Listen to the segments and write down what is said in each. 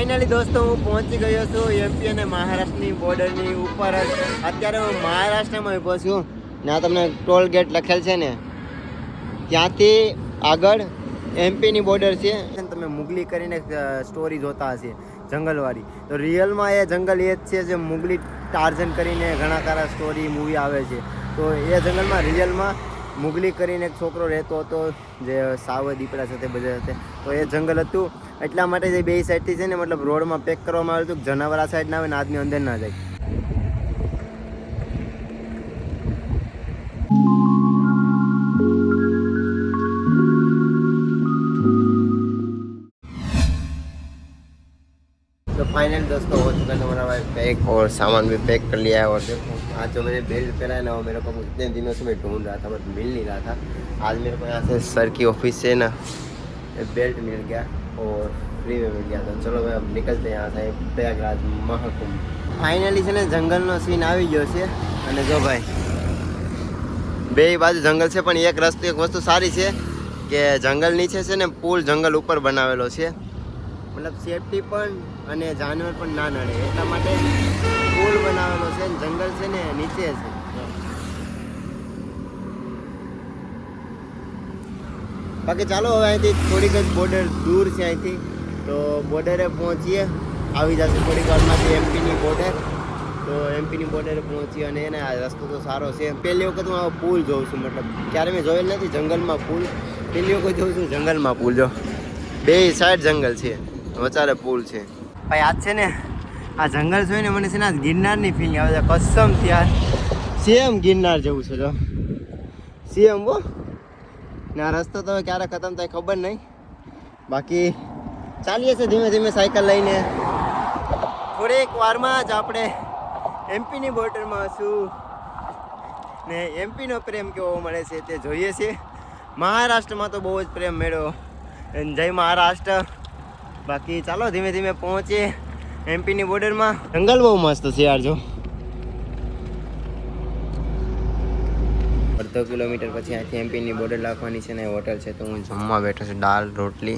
Finally દોસ્તો, હું પહોંચી ગયો છું એમપી અને મહારાષ્ટ્રની બોર્ડરની ઉપર જ. અત્યારે હું મહારાષ્ટ્રમાં ઊભો છું. ને આ તમને ટોલ ગેટ લખેલ છે ને, ત્યાંથી આગળ એમપીની બોર્ડર છે. તમે મુગલી કરીને સ્ટોરી જોતા હશે જંગલવાળી તો રિયલમાં એ જંગલ એ જ છે જે મુગલી ટાર્જન કરીને ઘણા સારા સ્ટોરી મૂવી આવે છે. તો એ જંગલમાં રિયલમાં મુગલી કરીને એક છોકરો રહેતો હતો જે સાવ દીપડા સાથે બધા સાથે તો એ જંગલ હતું એટલા માટે જે બે સાઈડથી છે ને મતલબ રોડમાં પેક કરવામાં આવ્યું હતું કે જનાવર આ સાઈડ ના આવે ને આદમી અંદર ના જાય तो फाइनल दोस्तों हो चुका है हमारा भाई पैक और सामान भी पैक कर लिया है और देखो आज जो मैंने बेल्ट पहना है ना वो मेरे को इतने दिनों से मैं ढूंढ रहा था बट मिल नहीं रहा था आज मेरे को यहाँ से सर की ऑफिस से ना एक बेल्ट मिल गया और फ्री में मिल गया तो चलो भाई अब निकलते हैं यहाँ से प्रयागराज महाकुंभ ફાઇનલી છે ને જંગલનો સીન આવી ગયો છે અને જો ભાઈ બે બાજુ જંગલ છે પણ એક રસ્તો એક વસ્તુ સારી છે કે જંગલ નીચે છે ને પુલ જંગલ ઉપર બનાવેલો છે મતલબ સેફટી પણ અને જાનવર પણ ના નડે એટલા માટે પુલ બનાવેલો છે ને જંગલ છે ને નીચે છે. બાકી ચાલો હવે અહીંથી થોડીક જ બોર્ડર દૂર છે અહીંથી. તો બોર્ડરે પહોંચીએ. આવી જશે થોડીક વારમાંથી એમપીની બોર્ડર તો એમપીની બોર્ડરે પહોંચી અને એને આ રસ્તો તો સારો છે. પહેલી વખત હું આ પુલ જોઉં છું, મતલબ ક્યારે મેં જોયેલ નથી, જંગલમાં પુલ. પહેલી વખત જોઉં છું, જંગલમાં પુલ, જો. બે સાઈડ જંગલ છે. વચારે પુલ છે. ભાઈ આજ છે ને? આ જંગલ જોઈને મને છે ને ગિરનારની ફિલિંગ આવે છે. કસમ ત્યાર સેમ ગિરનાર જેવું છે તો સેમ હો. ને આ રસ્તો તો હવે ક્યારે ખતમ થાય ખબર નહીં. બાકી ચાલીએ છીએ ધીમે ધીમે સાયકલ લઈને. થોડીક વારમાં જ આપણે એમપીની બોર્ડરમાં હશું. ને એમપીનો પ્રેમ કેવો મળે છે તે જોઈએ છીએ. મહારાષ્ટ્રમાં તો બહુ જ પ્રેમ મેળ્યો જય મહારાષ્ટ્ર. બાકી ચાલો ધીમે ધીમે પહોંચીએ. એમપીની બોર્ડરમાં. જંગલ બહુ મસ્ત છે યાર જો. અડધો કિલોમીટર પછી અહીંથી એમપીની બોર્ડર લાખવાની છે ને હોટલ છે તો હું જમવા બેઠો છું દાળ રોટલી.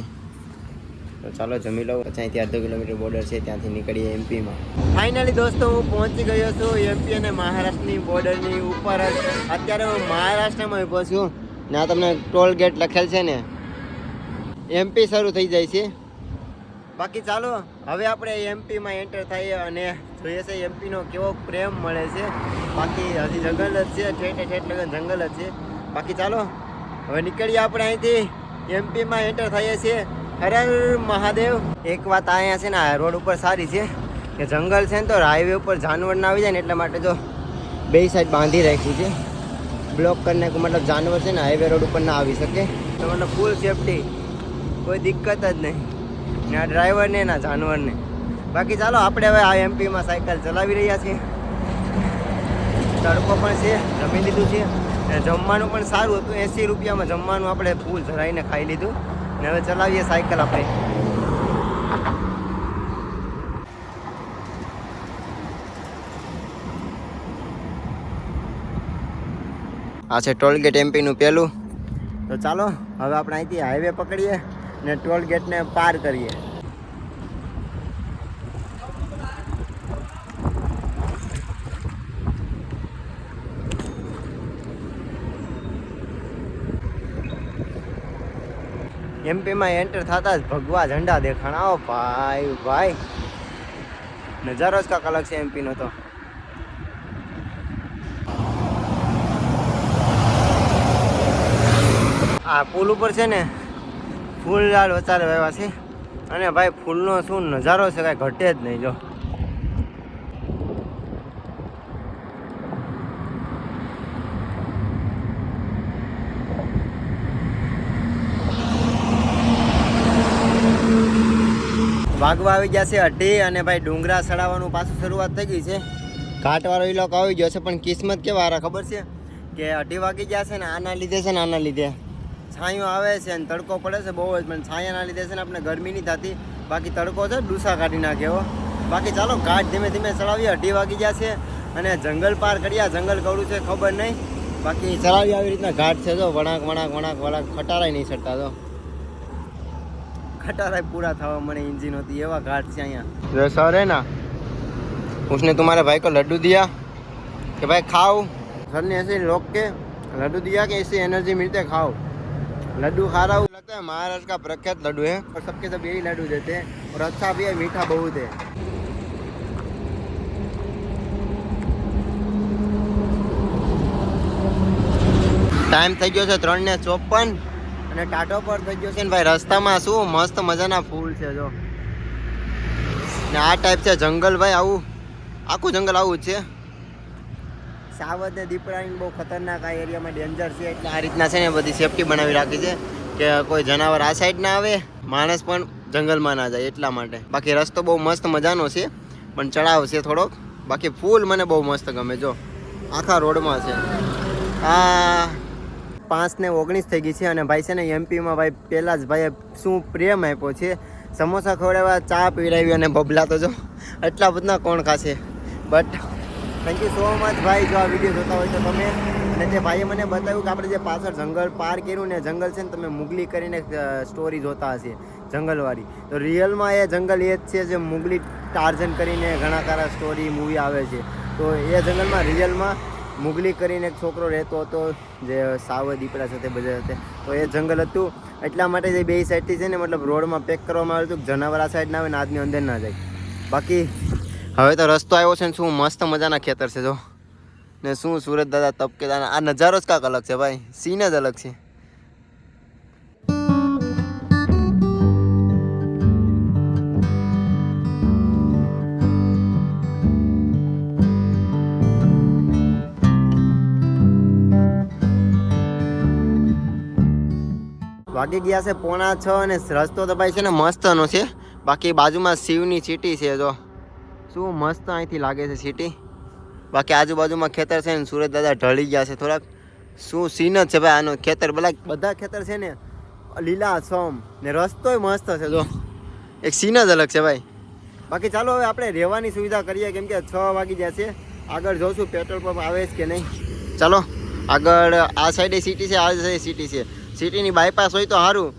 તો ચાલો જમી લઉં. પછી અહીંથી અડધો કિલોમીટર બોર્ડર છે ત્યાંથી નીકળીએ એમપીમાં. ફાઇનલી દોસ્તો હું પહોંચી ગયો છું એમપી અને મહારાષ્ટ્રની બોર્ડરની ઉપર જ. અત્યારે હું મહારાષ્ટ્રમાં ઊભો છું. ને તમને ટોલ ગેટ લખેલ છે ને. એમપી શરૂ થઈ જાય છે. બાકી ચાલો, હવે આપણે એમપીમાં એન્ટર થઈએ અને જોઈએ છે એમપીનો કેવો પ્રેમ મળે છે. બાકી હજી જંગલ જ છે, ઠેઠે ઠેઠ લગન જંગલ જ છે. બાકી ચાલો, હવે નીકળીએ આપણે અહીંથી. એમપીમાં એન્ટર થઈએ છીએ. હર મહાદેવ. એક વાત અહીંયા છે ને, આ રોડ ઉપર સારી છે. કે જંગલ છે ને તો હાઈવે ઉપર જાનવર ના આવી જાય ને એટલા માટે જો બે સાઈડ બાંધી રાખ્યું છે. બ્લોક કરીને મતલબ જાનવર છે ને હાઈવે રોડ ઉપર ના આવી શકે. તો મતલબ ફૂલ સેફટી કોઈ દિક્કત જ નહીં. ને આ ડ્રાઈવરને ના જાનવરને. બાકી ચાલો, આપણે હવે આ એમપીમાં સાયકલ ચલાવી રહ્યા છીએ. તડકો પણ છે જમી લીધું છે. અને જમવાનું પણ સારું હતું. એંસી રૂપિયામાં જમવાનું આપણે ફૂલ ધરાઈને ખાઈ લીધું. ને હવે ચલાવીએ સાયકલ આપણે. આ છે ટોલગેટ એમપીનું પહેલું તો ચાલો, હવે આપણે અહીંથી હાઈવે પકડીએ. ને ટોલ ગેટને પાર કરીએ. એમપીમાં એન્ટર થતા જ ભગવા ઝંડા દેખાણા. ભાઈ ભાઈ. નજારો જ કાંક અલગ છે એમપીનો તો. આ પુલ ઉપર છે ને ફૂલ લાલ વચારે વાવ્યા છે. અને ભાઈ, ફૂલનો શું નજારો છે, કાંઈ ઘટે જ નહીં, જો. વાગવા આવી ગયા છે અઢી અને ભાઈ, ડુંગરા ચડાવવાનું પાછું શરૂઆત થઈ ગઈ છે. ઘાટવાળો ઇલાકો આવી ગયો છે, પણ કિસ્મત કેવા ખબર છે? કે અઢી વાગી ગયા છે ને આના લીધે છે ને આના લીધે. છાંયો આવે છે અને તડકો પડે છે બહુ જ પણ છાયાના લીધે છે ને આપણે ગરમી નહીં થતી બાકી તડકો છે ડૂસા કાઢી નાખે એવો બાકી ચાલો ઘાટ ધીમે ધીમે ચડાવીએ અઢી વાગી ગયા છે અને જંગલ પાર કર્યા જંગલ કવડું છે ખબર નહીં બાકી ચલાવી આવી રીતના ઘાટ છે જો વળાંક વળાંક વળાંક વળાંક ખટારાય નહીં ચડતા તો खटारा पूरा था मैंने इंजन होती है वह घाट से यहाँ सर है ना उसने तुम्हारे भाई को लड्डू दिया कि भाई खाओ सर ने ऐसे लोग के लड्डू दिया कि इससे एनर्जी मिलते है, खाओ लड्डू खा रहा हूँ लगता है महाराष्ट्र का प्रख्यात लड्डू है और सबके सब यही लड्डू देते हैं और अच्छा भी है मीठा बहुत है ટાઈમ થઈ ગયો છે ત્રણ ને ચોપન અને ટાટો પર થઈ ગયો છે ને ભાઈ રસ્તામાં શું મસ્ત મજાના ફૂલ છે જો ને આ ટાઈપ છે જંગલ ભાઈ આવું આખું જંગલ આવું જ છે સાવધ ને દીપડાની બહુ ખતરનાક આ એરિયામાં ડેન્જર છે. એટલે આ રીતના છે ને બધી સેફટી બનાવી રાખી છે કે કોઈ જનાવર આ સાઈડ ના આવે, માણસ પણ જંગલમાં ના જાય એટલા માટે. બાકી રસ્તો બહુ મસ્ત મજાનો છે, પણ ચડાવ છે થોડોક. બાકી ફૂલ મને બહુ મસ્ત ગમે જો. આખા રોડમાં છે. આ પાંચ ને ઓગણીસ થઈ ગઈ છે અને ભાઈ છે ને એમપીમાં ભાઈ પહેલાં જ ભાઈએ શું પ્રેમ આપ્યો છે. સમોસા ખવડાવ્યા ચા પીવડાવી અને બબલા તો જો, એટલા બધા કોણ ખાશે. But thank you so much ભાઈ. જો આ વીડિયો જોતા હોય તો તમે, અને તે ભાઈએ મને બતાવ્યું કે આપણે જે પાછળ જંગલ પાર કર્યું ને, જંગલ છે ને, તમે મુગલી કરીને સ્ટોરી જોતા હશે, જંગલવાળી. તો રિયલમાં એ જંગલ એ જ છે જે મુગલી ટાર્જન કરીને ઘણા સારા સ્ટોરી મૂવી આવે છે. તો એ જંગલમાં રિયલમાં મુગલી કરીને એક છોકરો રહેતો હતો, જે સાવ દીપડા સાથે બધા સાથે. તો એ જંગલ હતું. એટલા માટે જે બે સાઈડથી છે ને, મતલબ રોડમાં પેક કરવામાં આવ્યું હતું જનાવર આ સાઈડ ના આવે ને, આજની અંદર ના જાય. બાકી હવે તો રસ્તો આવ્યો છે ને શું મસ્ત મજાના ખેતર છે જો. ને શું સુરત દાદા તપકેદાના. આ નજારો જ કાંક અલગ છે ભાઈ. સીન જ અલગ છે. વાગી ગયા છે પોણા છ અને રસ્તો તો ભાઈ છે ને મસ્તનો છે. બાકી બાજુમાં શિવની ચીટી છે જો. શું મસ્ત અહીંથી લાગે છે સિટી બાકી આજુબાજુમાં ખેતર છે ને સુરત દાદા ઢળી ગયા છે થોડાક. શું સીન જ છે ભાઈ આનું? ખેતર બધા બધા ખેતર છે ને લીલા સોમ ને રસ્તોય મસ્ત છે જો. એક સીન જ અલગ છે ભાઈ. બાકી ચાલો હવે આપણે રહેવાની સુવિધા કરીએ કેમ કે છ વાગી જશે આગળ જોશું પેટ્રોલ પંપ આવે છે કે નહીં. ચાલો, આગળ આ સાઈડે સિટી છે, આ સાઈડે સિટી છે. સિટીની બાયપાસ હોય તો સારું.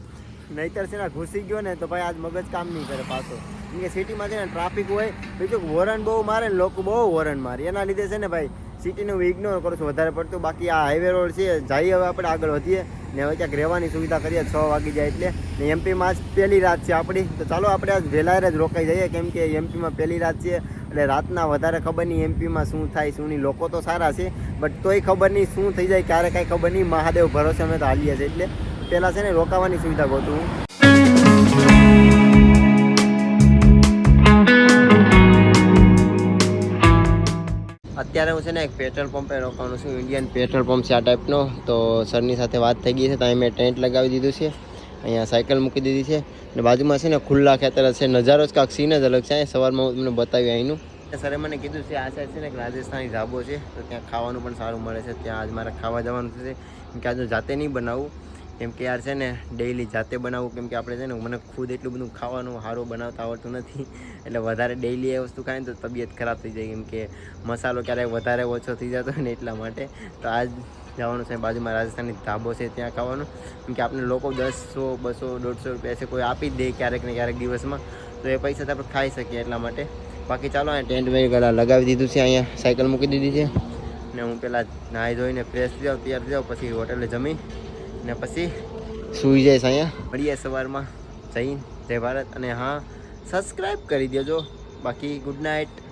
નહીતર છે ઘૂસી ગયો ને તો ભાઈ આજ મગજ કામ નહીં કરે પાછો. કે સિટીમાં છે ને ટ્રાફિક હોય, બીજું વોરન બહુ મારે ને લોકો બહુ વોરન મારે. એના લીધે છે ને ભાઈ, સિટીનું હું ઇગ્નોર કરું છું, વધારે પડતું. બાકી આ હાઈવે રોડ છે, જઈએ હવે આપણે આગળ વધીએ, ને હવે ક્યાંક રહેવાની સુવિધા કરીએ, છ વાગી જાય એટલે. ને એમપીમાં જ પહેલી રાત છે આપણી. તો ચાલો આપણે આજ વહેલા જ રોકાઈ જઈએ, કેમ કે એમપીમાં પહેલી રાત છે, એટલે રાતના વધારે ખબર નહીં એમપીમાં શું થાય, શું નહીં. લોકો તો સારા છે બટ તોય ખબર નહીં શું થઈ જાય, ક્યારે કાંઈ ખબર નહીં. મહાદેવ ભરોસે અમે તો હાલીએ છીએ, એટલે પહેલાં છે ને રોકાવાની સુવિધા ગોતું અત્યારે હું છે ને એક પેટ્રોલ પંપે રોકાવાનું છું ઇન્ડિયન પેટ્રોલ પંપ છે આ ટાઈપનો તો સરની સાથે વાત થઈ ગઈ છે, ત્યાં મેં ટેન્ટ લગાવી દીધું છે, અહીંયા સાયકલ મૂકી દીધી છે. અને બાજુમાં છે ને ખુલ્લા ખેતર છે, નજારો જ કાંક સીન જ અલગ છે. સવારમાં હું તમને બતાવ્યું અહીંનું. સરે મને કીધું છે, આ સાઈડ છે ને એક રાજસ્થાની ધાબો છે, તો ત્યાં ખાવાનું પણ સારું મળે છે. ત્યાં આજ મારે ખાવા જવાનું કેમ કે આજે જાતે નહીં બનાવું. કેમ કે યાર છે ને ડેઈલી જાતે બનાવવું કેમ કે આપણે છે ને, મને ખુદ એટલું બધું ખાવાનું સારું બનાવતા આવડતું નથી. એટલે વધારે ડેઈલી એ વસ્તુ ખાય ને તો તબિયત ખરાબ થઈ જાય. કેમ કે મસાલો ક્યારેક વધારે ઓછો થઈ જતો હોય ને એટલા માટે. તો આજ જવાનું છે બાજુમાં રાજસ્થાની ધાબો છે ત્યાં ખાવાનું. કેમ કે આપણે લોકો દસસો બસો, દોઢસો રૂપિયા છે, કોઈ આપી જ દે ક્યારેક ને ક્યારેક દિવસમાં. તો એ પૈસા આપણે ખાઈ શકીએ એટલા માટે. બાકી ચાલો, અહીંયા ટેન્ટ ગળા લગાવી દીધું છે, અહીંયા સાયકલ મૂકી દીધી છે. ને હું પહેલાં નાહી ધોઈને ફ્રેશ જાઉં તૈયાર જાઉં પછી હોટેલે જમી. ને પછી સૂઈ જઈશ અહીંયા. મળીએ સવારમાં. જૈન જય ભારત. અને હા સબસ્ક્રાઈબ કરી દેજો. બાકી ગુડ નાઇટ